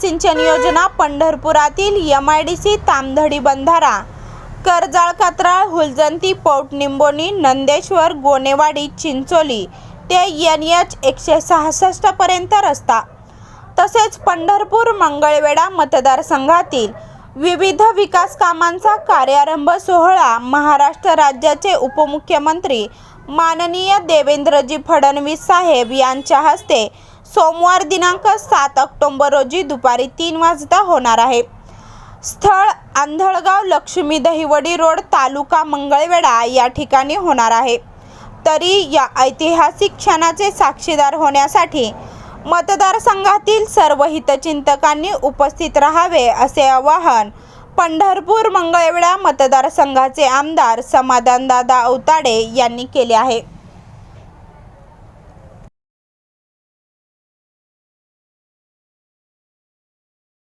सिंचन योजना पंढरपुरातील M I D C Tamdhadi बंधारा करजाळ कात्राळ हुलजंती पोटनिंबोनी नंदेश्वर गोनेवाडी चिंचोली ते एन एच एकशे सहासष्टपर्यंत रस्ता. तसेच पंढरपूर मंगळवेढा मतदारसंघातील विविध विकास कामांचा कार्यारंभ सोहळा महाराष्ट्र राज्याचे उपमुख्यमंत्री माननीय देवेंद्रजी फडणवीस साहेब यांच्या हस्ते सोमवार दिनांक सात ऑक्टोंबर रोजी दुपारी तीन वाजता होणार आहे. स्थळ आंधळगाव लक्ष्मी दहिवडी रोड तालुका मंगळवेढा या ठिकाणी होणार आहे. तरी या ऐतिहासिक क्षणाचे साक्षीदार होण्यासाठी मतदारसंघातील सर्व हितचिंतकांनी उपस्थित राहावे असे आवाहन पंढरपूर मंगळवेढा मतदारसंघाचे आमदार समाधानदादा औताडे यांनी केले आहे.